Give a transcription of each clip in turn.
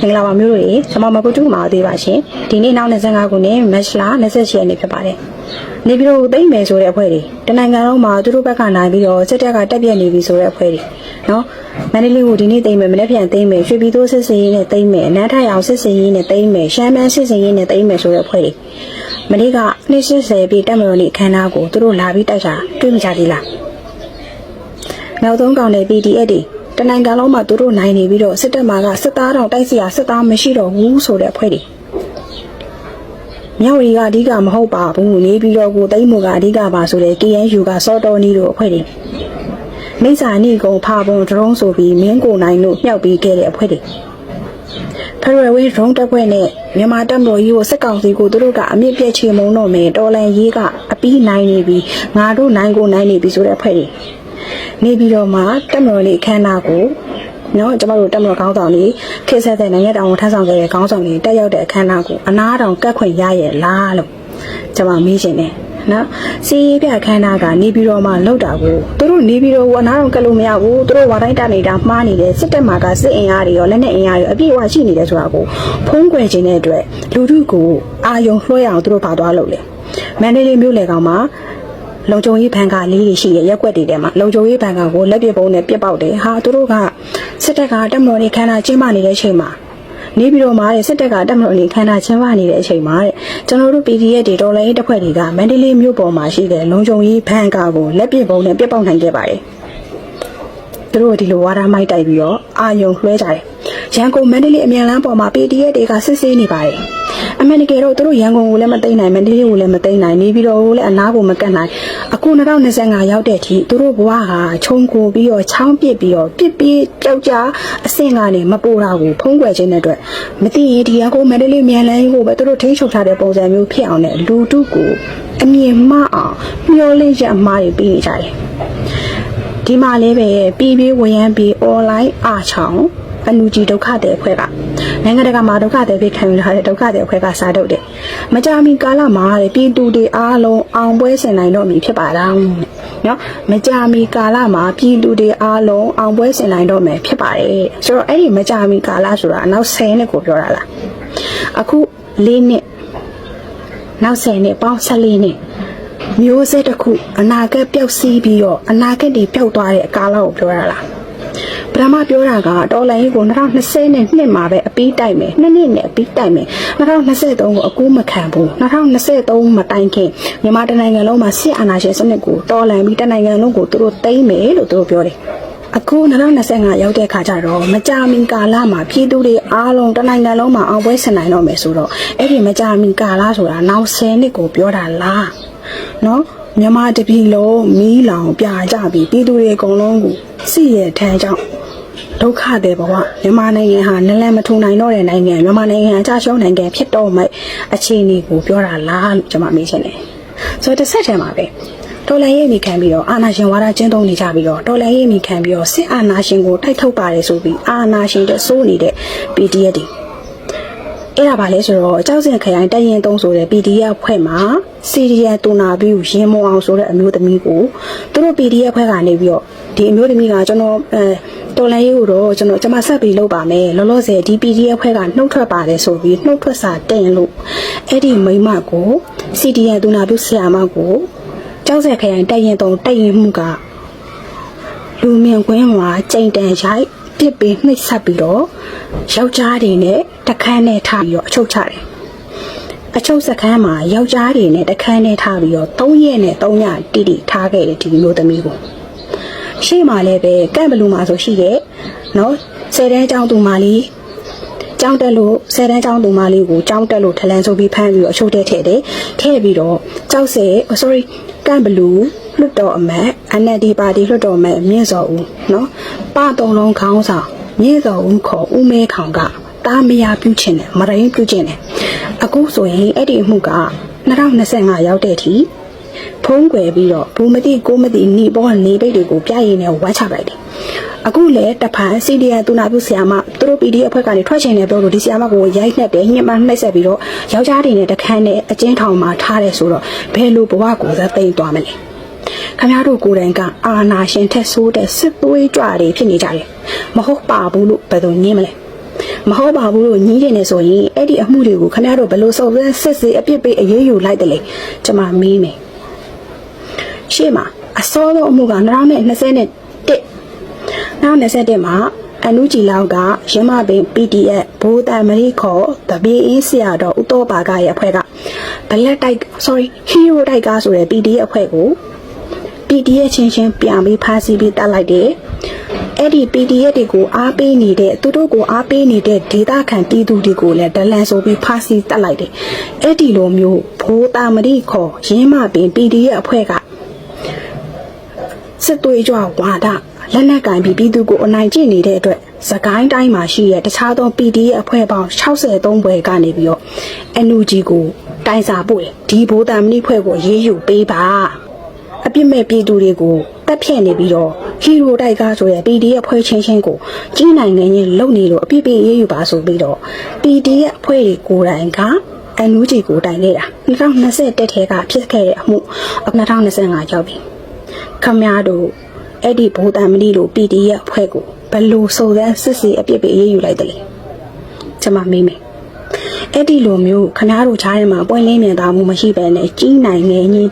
မင်္ဂလာပါမျိုးတို့ရေကျွန်မမကုတုမှာသေးပါရှင်ဒီနေ့နောက်25ခုနှစ်မတ်လ28ရက်နေ့ဖြစ်ပါတယ်နေပြည်တော်ကိုသိမ့်မယ်ဆိုတဲ့အဖွဲ့တွေတနိုင်ငံလုံးမှာသူတို့ဘက်ကနိုင်ပြီးတော့စစ်တပ်ကတက်ပြက်နေပြီဆိုတဲ့အဖွဲ့တွေနော်မန္တလေးကိုဒီနေ့သိမ့်မယ်မနေ့ပြန်သိမ့်မယ်ရွှေပြည်သိုးစစ်စင်ရေးနဲ့သိမ့်မယ်နန်းထိုင်အောင်စစ်စင်ရေးနဲ့သိမ့်မယ်ရှမ်းမန်းစစ်စင်ရေးနဲ့သိမ့်မယ်ဆိုတဲ့အဖွဲ့တွေမနေ့က280ပြည့်တက်မတော်နေ့အခမ်းအနားကိုသူတို့လာပြီးတိုက်တာတွေ့မကြသေးလားနောက်ဆုံးကောင်တဲ့ PDF တွေ တနိုင်ငံလုံးမှာသူတို့နိုင်နေပြီးတော့စစ်တပ်မှာကစစ်သားတော်တိုက်စီရစစ်သားမရှိတော့ဘူးဆိုတဲ့အဖွဲ့တွေမြောက်ရီကအဓိကမဟုတ်ပါဘူးနေပြီးတော့ကိုတိတ်မှုကအဓိကပါဆိုတဲ့ KNU ကစောတော်နီတို့အဖွဲ့တွေမိစ္ဆာနီကုံဖာပုံဒရုန်းဆိုပြီးမင်းကိုနိုင်တို့မြှောက်ပြီးခဲ့တဲ့အဖွဲ့တွေဖရဝဲဒရုန်းတပ်ဖွဲ့နဲ့မြန်မာတပ်မတော်ကြီးကိုစစ်ကောင်စီကိုသူတို့ကအမြင့်ပြည့်ချေမုံတော့မယ်တော်လန်ရေးကအပီးနိုင်နေပြီးငါတို့နိုင်ကိုနိုင်နေပြီဆိုတဲ့အဖွဲ့တွေ နေပြီးတော့မှတက်မတော်လေးအခမ်းအနားကိုနော်ကျမတို့တက်မတော်ခေါင်းဆောင်လေးခေတ်ဆက်တဲ့နိုင်ငံတော်ဝန်ထမ်းဆောင်ခဲ့တဲ့ခေါင်းဆောင်လေးတက်ရောက်တဲ့အခမ်းအနားကိုအနားတောင်ကတ်ခွင့်ရရဲ့လားလို့ကျမမေးချင်တယ်နော်စီးပြအခမ်းအနားကနေပြီးတော့မှလောက်တာကိုသူတို့နေပြီးတော့အနားတောင်ကတ်လို့မရဘူးသူတို့ဝါတိုင်းတာနေတာမှားနေတယ်စစ်တပ်မှာကစစ်အင်အားတွေရောလက်နက်အင်အားတွေအပြည့်အဝရှိနေတယ်ဆိုတာကိုဖုံးကွယ်ခြင်းတဲ့အတွက်လူထုကိုအာယုံလွှဲအောင်သူတို့ပါသွားလို့လေမန္တလေးမြို့လေကောင်မှာ လုံခြုံရေးဘဏ်ကလေးတွေရှိရရက်ွက်တွေထဲမှာလုံခြုံရေးဘဏ်ကကိုလက်ပြပုံးနဲ့ပြစ်ပေါက်တယ်ဟာသူတို့ကစစ်တပ်ကတက်မတော်နေခန္ဓာကျင်းပနေတဲ့အချိန်မှာနေပြီးတော့မှတဲ့စစ်တပ်ကတက်မတော်နေခန္ဓာကျင်းပနေတဲ့အချိန်မှာတဲ့ကျွန်တော်တို့ PDF တွေတော်လိုင်းတပ်ဖွဲ့တွေကမန္တလေးမြို့ပေါ်မှာရှိတဲ့လုံခြုံရေးဘဏ်ကကိုလက်ပြပုံးနဲ့ပြစ်ပေါက်နိုင်ခဲ့ပါတယ်သူတို့ကဒီလိုဝါဒမိုက်တိုက်ပြီးတော့အာယုံလွှဲကြတယ် ရန်ကုန်မန္တလေးအမြန်လမ်းပေါ်မှာ PDF တွေကစစ်ဆေးနေပါတယ်အမှန်တကယ်တော့သူတို့ရန်ကုန်ကိုလည်းမသိမ်းနိုင်မန္တလေးကိုလည်းမသိမ်းနိုင်နေပြီးတော့လည်းအနားကိုမကတ်နိုင်အခု2025ရောက်တဲ့အထိသူတို့ဘဝဟာခြုံကိုပြီးတော့ချောင်းပစ်ပြီးတော့ပစ်ပြီးကြောက်ကြအဆင့်ကနေမပိုတာကိုဖုံးကွယ်ခြင်းတဲ့အတွက်မသိရင်ဒီရန်ကုန်မန္တလေးမြန်လန်းကိုပဲသူတို့ထိန်းချုပ်ထားတဲ့ပုံစံမျိုးဖြစ်အောင်နဲ့လူတုကိုအမြင်မှအောင်မျောလင့်ချက်အမှားတွေပြီးနေကြတယ်ဒီမှာလည်းပဲပြီးပြီးဝရမ်းပြီး online အားချောင်း အလူကြီးဒုက္ခတဲ့အဖွဲ့ကနိုင်ငံတကာမှာဒုက္ခတဲ့ဖြစ်ခံရတဲ့ဒုက္ခတဲ့အဖွဲ့ကစာထုတ်တယ်။မကြာမီကာလမှာတဲ့ပြည်သူတွေအားလုံးအောင်ပွဲဆင်နိုင်တော့မည်ဖြစ်ပါလား။နော်မကြာမီကာလမှာပြည်သူတွေအားလုံးအောင်ပွဲဆင်နိုင်တော့မယ်ဖြစ်ပါတယ်။ဆိုတော့အဲ့ဒီမကြာမီကာလဆိုတာနောက်10နှစ်ကိုပြောတာလား။အခု၄နှစ်နောက်10နှစ်ပေါင်း14နှစ်မျိုးဆက်တစ်ခုအနာဂတ်ပျောက်စီးပြီးတော့အနာဂတ်တွေပျောက်သွားတဲ့ကာလကိုပြောတာလား။ ပထမပြောတာကတော်လိုင်းကို2020နဲ့နှစ်မှာပဲအပီးတိုက်မယ်နှစ်နှစ်နဲ့အပီးတိုက်မယ်2023ကိုအကူမခံဘူး2023မတိုင်ခင်မြန်မာတနိုင်ငံလုံးမှာစစ်အာဏာရှင်စနစ်ကိုတော်လှန်ပြီးတနိုင်ငံလုံးကိုသူတို့သိမ်းမယ်လို့သူတို့ပြောတယ်အခု2025ရောက်တဲ့ခါကျတော့မကြာမီကာလမှာပြည်သူတွေအားလုံးတနိုင်ငံလုံးမှာအောင်ပွဲဆင်နိုင်တော့မယ်ဆိုတော့အဲ့ဒီမကြာမီကာလဆိုတာနောက်10နှစ်ကိုပြောတာလားနော်မြန်မာတပြည်လုံးမီးလောင်ပြကြပြီးပြည်သူတွေအကုန်လုံးကိုစစ်ရဲထမ်းကြောင့် ဒုက္ခတဲ့ဘဝမြန်မာနိုင်ငံဟာနလန်မထုံနိုင်တော့တဲ့နိုင်ငံမြန်မာနိုင်ငံအကြရှုံးနိုင်ငံဖြစ်တော့မှအခြေအနေကိုပြောတာလားလို့ကျွန်မမေးချင်တယ်ဆိုတော့တစ်ဆက်တည်းမှာပဲတော်လန်ရေးမိခံပြီးတော့အာနာရှင်ဝါဒကျင်းသုံးနေကြပြီးတော့တော်လန်ရေးမိခံပြီးတော့စစ်အာနာရှင်ကိုတိုက်ထုတ်ပါတယ်ဆိုပြီးအာနာရှင်တဲ့စိုးနေတဲ့ PDF တွေ အဲ့ဒါပါလဲဆိုတော့ကြောက်စင်ခရိုင်တရင်သုံးဆိုတဲ့ PDF ဖွဲ့မှာစီရီယယ်တူနာပြီးရင်မုံအောင်ဆိုတဲ့အမျိုးသမီးကိုသူတို့ PDF ဖွဲ့ကနေပြီးတော့ဒီအမျိုးသမီးကကျွန်တော်အဲတော်လိုင်းရေးကိုတော့ကျွန်တော်ကျွန်မဆက်ပြီးလုပ်ပါမယ်လောလောဆယ်ဒီ PDF ဖွဲ့ကနှုတ်ထွက်ပါတယ်ဆိုပြီးနှုတ်ထွက်စာတင်လို့အဲ့ဒီမိမကို CDN တူနာပြီးဆရာမကိုကြောက်စင်ခရိုင်တရင်သုံးတရင်မှုကလူမြင်ကွင်းမှာကြိမ်တန်ရိုက် ပစ်ပြီးနှိပ်ဆက်ပြီးတော့ယောက်ျားတွေနဲ့တခန်းနဲ့ထားပြီးတော့အချုပ်ချတယ်အချုပ်စခန်းမှာယောက်ျားတွေနဲ့တခန်းနဲ့ထားပြီးတော့၃ရက်နဲ့၃ညတိတိထားခဲ့တယ်ဒီမျိုးသမီးကိုရှေ့မှာလည်းပဲကန့်ဘလူးမှာဆိုရှိတဲ့နော်ဆယ်တန်းကျောင်းသူမလေး ကျောင်းတက်လို့ဆယ်တန်းကျောင်းသူမလေးကိုကျောင်းတက်လို့ထလန်ဆိုပြီးဖမ်းပြီးတော့အချုပ်ထဲထည့်တယ်ထည့်ပြီးတော့ကြောက်စဲ sorry ကန့်ဘလူးလွတ်တော်အမတ် NLD ပါတီလွတ်တော်အမတ်မြင့်စော်ဦးနော်ပတုံလုံးခေါင်းဆောင်မြင့်စော်ဦးခေါ်ဦးမဲခေါင်ကတားမယာပြုချင်တယ်မရင်းပြုချင်တယ်အခုဆိုရင်အဲ့ဒီအမှုက2025ရောက်တဲ့အထိ ဖုံးကွယ်ပြီးတော့ဘူးမတိကိုမတိနေပေါ်နေပိတ်တွေကိုပြရည်နဲ့ဝါချပလိုက်တယ်အခုလည်းတဖန်စီဒီယန်တူနာပြုဆရာမသူတို့ PD အဖွဲ့ကနေထွက်ချင်တယ်ပြောလို့ဒီဆရာမကိုရိုက်နှက်တယ်ညှဉ်းပန်းနှိပ်စက်ပြီးတော့ယောက်ျားတွေနဲ့တခန်းနဲ့အကျဉ်းထောင်မှာထားတယ်ဆိုတော့ဘယ်လိုဘဝကိုသက်သိမ်းသွားမလဲခမရတို့ကိုယ်တိုင်ကအာနာရှင်ထက်ဆိုးတဲ့စစ်သွေးကြွတွေဖြစ်နေကြတယ်မဟုတ်ပါဘူးလို့ဘယ်သူညင်းမလဲမဟုတ်ပါဘူးလို့ညင်းနေတယ်ဆိုရင်အဲ့ဒီအမှုတွေကိုခင်ဗျားတို့ဘယ်လိုစုံစမ်းစစ်ဆေးအပြစ်ပေးအရေးယူလိုက်တယ်လေကျွန်မမေးမယ် ရှေ့မှာအစောဆုံးအမှုက2021 2021မှာအနုကြည်လောက်ကရမပင် PDF ဘိုးတမရီခေါ်တပင်းအင်းဆရာတော်ဦးတော်ပါကရဲ့အဖွဲ့က Black တိုက် sorry Hero တိုက်ကဆိုတဲ့ PDF အဖွဲ့ကို PDF ချင်းချင်းပြန်ပြီးဖမ်းဆီးပြီးတက်လိုက်တယ်အဲ့ဒီ PDF တွေကိုအားပေးနေတဲ့သူတို့ကိုအားပေးနေတဲ့ဒေတာခံတီးသူတွေကိုလည်းဒလန်ဆိုပြီးဖမ်းဆီးတက်လိုက်တယ်အဲ့ဒီလိုမျိုးဘိုးတာမရီခေါ်ရင်းမပင် PDF အဖွဲ့က စစ်သွေးကြွဝါဒလက်နက်ကင်ပြီးပြည်သူကိုအနိုင်ကျင့်နေတဲ့အတွက်စကိုင်းတိုင်းမှာရှိတဲ့တခြားသော PDF အဖွဲ့ပေါင်း63ဘွဲကနေပြီးတော့ NUG ကိုတိုင်စာပို့တယ်ဒီဘိုးတံမဏိဖွဲ့ကိုရေးယူပေးပါအပြစ်မဲ့ပြည်သူတွေကိုတက်ဖြတ်နေပြီးတော့ဟီရိုတိုက်ကားဆိုတဲ့ PDF အဖွဲ့ချင်းချင်းကိုကြီးနိုင်ငံချင်းလုံနေလို့အပြစ်ပေးရေးယူပါဆိုပြီးတော့ PDF အဖွဲ့တွေကိုယ်တိုင်ကအန်ယူဂျီကိုတိုင်နေတာ2020တက်ထဲကဖြစ်ခဲ့တဲ့အမှု2025ရောက်ပြီ ခမရတို့အဲ့ဒီဘိုးတံမဏိလို PDF အဖွဲ့ကိုဘယ်လိုစုံစမ်းစစ်ဆေးအပြစ်ပေးအရေးယူလိုက်တယ်လဲကျွန်မမေးမယ်အဲ့ဒီလိုမျိုးခမားတို့ချားထဲမှာပွင့်လင်းမြင်သာမှုမရှိဘဲနဲ့ကြီးနိုင်ငယ်ကြီး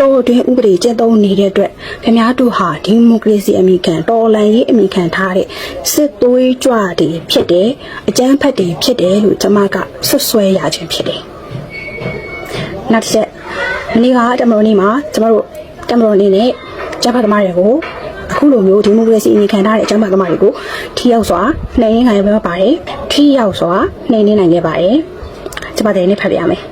တော်တွင်ဥပဒေကျင့်သုံးနေတဲ့အတွက်ခမားတို့ဟာဒီမိုကရေစီအမိခံတော်လှန်ရေးအမိခံထားတဲ့စစ်သွေးကြွတွေဖြစ်တယ်အကြမ်းဖက်တွေဖြစ်တယ်လို့ကျွန်မကဆွဆွဲရခြင်းဖြစ်တယ်နောက်တစ်ချက်မနေ့ကတမတော်နေ့မှာကျမတို့တမတော်နေ့နဲ့ ကျန်းဖတ်သမားတွေကိုအခုလိုမျိုးဒီမိုကရေစီအမိခံထားတဲ့ကျန်းဖတ်သမားတွေကိုထိရောက်စွာနှိမ်နင်းနိုင်ခဲ့ပါတယ်ထိရောက်စွာနှိမ်နင်းနိုင်ခဲ့ပါတယ်ကျမတဲ့နေ့ဖတ်ပြရမယ်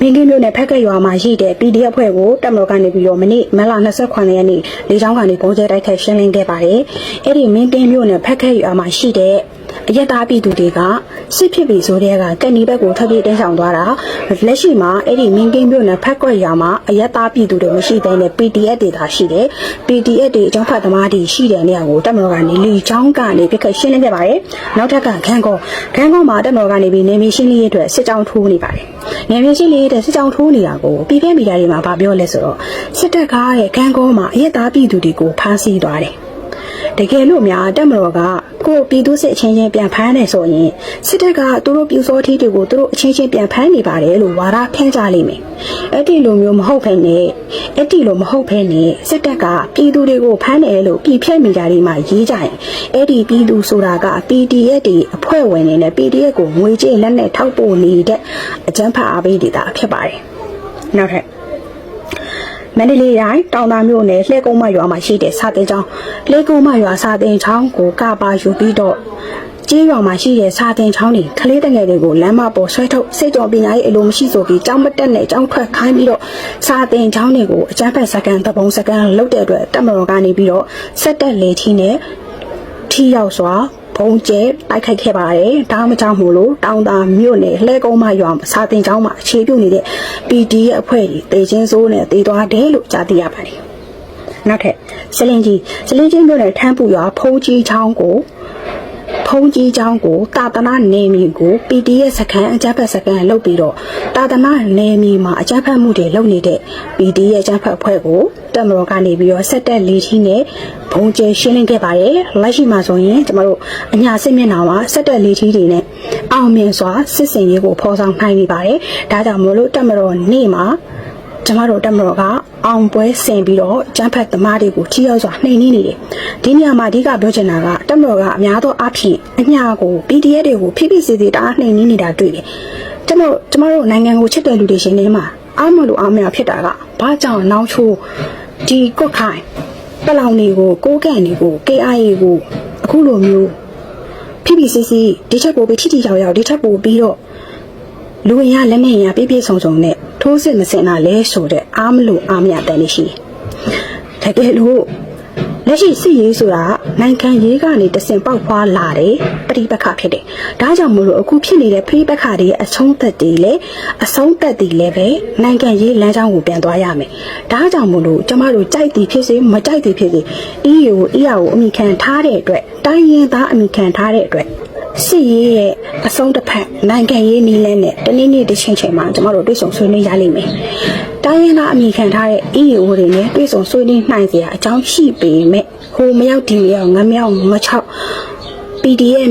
မင်းကင်းမျိုးနဲ့ဖက်ကရွာမှာရှိတဲ့ PDF အဖွဲ့ကိုတက်မတော်ကနေပြီးတော့မနေ့မလ29ရက်နေ့လေကြောင်းကနေပုံကျဲတိုက်ခိုက်ရှင်းလင်းခဲ့ပါတယ်။အဲ့ဒီမင်းကင်းမျိုးနဲ့ဖက်ကရွာမှာရှိတဲ့ အရက်သားပြည်သူတွေကစစ်ဖြစ်ပြီဆိုတဲ့ကကက်နီဘက်ကိုထွက်ပြေးတင်းဆောင်သွားတာလက်ရှိမှာအဲ့ဒီမင်းကင်းမျိုးနဲ့ဖက်ကွက်ရွာမှာအရက်သားပြည်သူတွေမရှိဘဲနဲ့ PDF တွေသာရှိတယ် PDF တွေအကြောင်းဖတ်သမားတွေရှိတဲ့နေရာကိုတက်မတော်ကနေလီချောင်းကနေပြစ်ခတ်ရှင်းလင်းခဲ့ပါတယ်နောက်ထပ်ကခန်းကောခန်းကောမှာတက်မတော်ကနေပြီးနေမီရှင်းလင်းရေးအတွက်စစ်ကြောင်းထိုးနေပါတယ်နေမီရှင်းလင်းရေးအတွက်စစ်ကြောင်းထိုးနေတာကိုပြည်ပမီဒီယာတွေမှာဗာပြောလဲဆိုတော့စစ်တပ်ကားရဲ့ခန်းကောမှာအရက်သားပြည်သူတွေကိုဖမ်းဆီးသွားတယ် တကယ်လို့များတက်မတော်ကကိုပြည်သူစစ်အချင်းချင်းပြန်ဖမ်းနေဆိုရင်စစ်တပ်ကသူတို့ပြူစောထီးတွေကိုသူတို့အချင်းချင်းပြန်ဖမ်းနေပါတယ်လို့ဝါဒဖျန်းကြလိမ့်မယ်အဲ့ဒီလိုမျိုးမဟုတ်ဖ ೇನೆ အဲ့ဒီလိုမဟုတ်ဖ ೇನೆ စစ်တပ်ကပြည်သူတွေကိုဖမ်းတယ်လို့ပြည်ဖြတ်မိကြတွေမှာရေးကြရင်အဲ့ဒီပြည်သူဆိုတာက PDF တွေအဖွဲ့ဝင်တွေနဲ့ PDF ကိုငွေကြေးလက်နဲ့ထောက်ပို့နေတဲ့အကြမ်းဖက်အားပေးဒေတာဖြစ်ပါတယ်နောက်ထပ် မန္တလေးတိုင်းတောင်သာမြို့နယ်လှဲကုန်းမရွာမှာရှိတဲ့စာတင်ကျောင်းလှဲကုန်းမရွာစာတင်ကျောင်းကိုကပါယူပြီးတော့ကျေးရွာမှာရှိတဲ့စာတင်ကျောင်းတွေကလေးတငယ်တွေကိုလမ်းမပေါ်ဆွဲထုတ်စိတ်ကြောပညာရေးအလိုမရှိဆိုပြီးကျောင်းမတက်နဲ့ကျောင်းထွက်ခိုင်းပြီးတော့စာတင်ကျောင်းတွေကိုအကြမ်းဖက်စကန်တပုံစကန်လုတ်တဲ့အတွက်တက်မတော်ကနေပြီးတော့ဆက်တက်လေထီနဲ့ထီရောက်စွာ ဘုံကျဲတိုက်ခိုက်ခဲ့ပါတယ်။ဒါမှမကြောင့်မို့လို့တောင်တာမြို့နယ်လှဲကုန်းမရွာစာတင်ကျောင်းမှာအခြေပြုနေတဲ့ PD ရဲ့အဖွဲ့တွေတေချင်းစိုးနဲ့တေသွားတယ်လို့ကြားသိရပါတယ်။နောက်ထပ်စလင်ကြီးစလင်ကြီးမြို့နယ်ထမ်းပူရွာဖုံးကြီးချောင်းကို ဖုံးကြီးချောင်းကိုတာသနာနေမီကို PD ရဲ့စခန်းအကြမ်းဖက်စခန်းလုပ်ပြီးတော့တာသနာနေမီမှာအကြမ်းဖက်မှုတွေလုပ်နေတဲ့ PD ရဲ့အကြမ်းဖက်အဖွဲ့ကိုတက်မတော်ကနေပြီးတော့ဆက်တက်လေးထီးနဲ့ဘုံကျဲရှင်းလင်းခဲ့ပါတယ်လက်ရှိမှာဆိုရင်ကျမတို့အညာစစ်မျက်နှာမှာဆက်တက်လေးထီးတွေနဲ့အောင်မြင်စွာစစ်စင်ရေးကိုဖော်ဆောင်နိုင်နေပါတယ်ဒါကြောင့်မလို့တက်မတော်နေ့မှာ ကျမတို့တက်မတော်ကအောင်ပွဲဆင်ပြီးတော့ကျန်းဖက်သမားတွေကိုထိရောက်စွာနှိမ်နင်းနေတယ်ဒီနေရာမှာအဓိကပြောချင်တာကတက်မတော်ကအများသောအားဖြင့်အညာကို PDF တွေကိုဖိဖိစီစီတအားနှိမ်နင်းနေတာတွေ့တယ်ကျွန်တော်ကျမတို့နိုင်ငံကိုချစ်တဲ့လူတွေရှင်နေမှာအားမလို့အားမရဖြစ်တာကဘာကြောင့်နောက်ချိုးဒီကွက်ခိုင်ပလောင်တွေကိုကိုးကန်တွေကို KIA ကိုအခုလိုမျိုးဖိဖိစီစီဒီချက်ပိုပြီးထိထိရောက်ရောက်ဒီချက်ပိုပြီးတော့လူဝင်ရလက်နဲ့ရပြည့်ပြည့်စုံစုံနဲ့ ထိုးစစ်မစင်တာလဲဆိုတဲ့အားမလို့အားမရတဲ့နေရှိတယ်တကယ်လို့လက်ရှိစစ်ရေးဆိုတာနိုင်ငံရေးကနေတဆင်ပေါက်ဖွာလာတယ်ပြိပခဖြစ်တယ်ဒါကြောင့်မလို့အခုဖြစ်နေတဲ့ပြိပခတွေရဲ့အဆုံးသက်တွေလည်းအဆုံးသက်တွေလည်းပဲနိုင်ငံရေးလမ်းကြောင်းကိုပြန်သွားရမယ်ဒါကြောင့်မလို့ကျမတို့ကြိုက်သည်ဖြစ်စေမကြိုက်သည်ဖြစ်စေ EU ကို ER ကိုအမိခံထားတဲ့အတွက်တိုင်းရင်းသားအမိခံထားတဲ့အတွက် စစ်ရေးရဲ့အဆုံးတစ်ဖက်နိုင်ငံရေးနည်းလမ်းနဲ့တနည်းနည်းတစ်ချိန်ချိန်မှာကျမတို့တွေ့ဆုံဆွေးနွေးရလိမ့်မယ်။တိုင်းရင်းသားအမိခံထားတဲ့ EU တွေနဲ့တွေ့ဆုံဆွေးနွေးနိုင်စရာအကြောင်းရှိပေမဲ့ဟိုမရောက်ဒီမရောက်ငါမရောက်ငါချောက် PDF